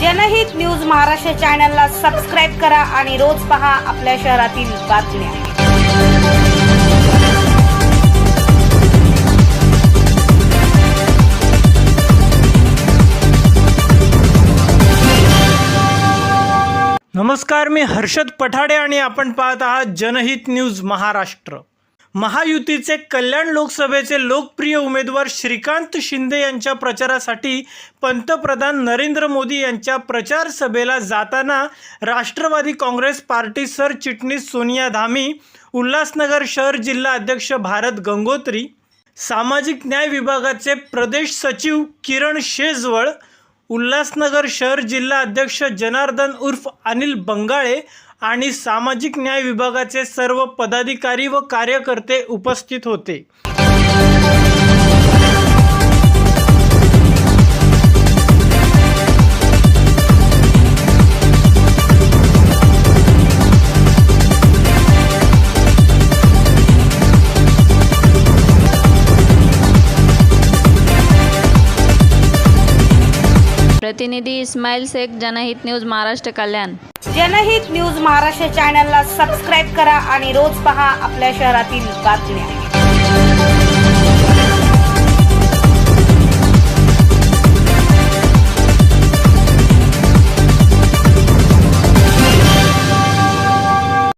जनहित न्यूज महाराष्ट्र चॅनलला सबस्क्राईब करा आणि रोज पहा आपल्या शहरातील बातम्या. नमस्कार मी हर्षद पठाडे आणि आपण पाहत आहात जनहित न्यूज महाराष्ट्र. महायुतीचे कल्याण लोकसभेचे लोकप्रिय उमेदवार श्रीकांत शिंदे यांच्या प्रचारासाठी पंतप्रधान नरेंद्र मोदी यांच्या प्रचार सभेला जाताना राष्ट्रवादी काँग्रेस पार्टी सरचिटणीस सोनिया धामी उल्हासनगर शहर जिल्हा अध्यक्ष भारत गंगोत्री सामाजिक न्याय विभागाचे प्रदेश सचिव किरण शेजवळ उल्हासनगर शहर जिल्हा अध्यक्ष जनार्दन उर्फ अनिल बंगाळे आणि सामाजिक न्याय विभागाचे सर्व पदाधिकारी व कार्यकर्ते उपस्थित होते. प्रतिनिधी इस्माईल शेख जनहित न्यूज महाराष्ट्र कल्याण. जनहित न्यूज महाराष्ट्र चॅनलला सबस्क्राईब करा आणि रोज पहा आपल्या शहरातील बातम्या.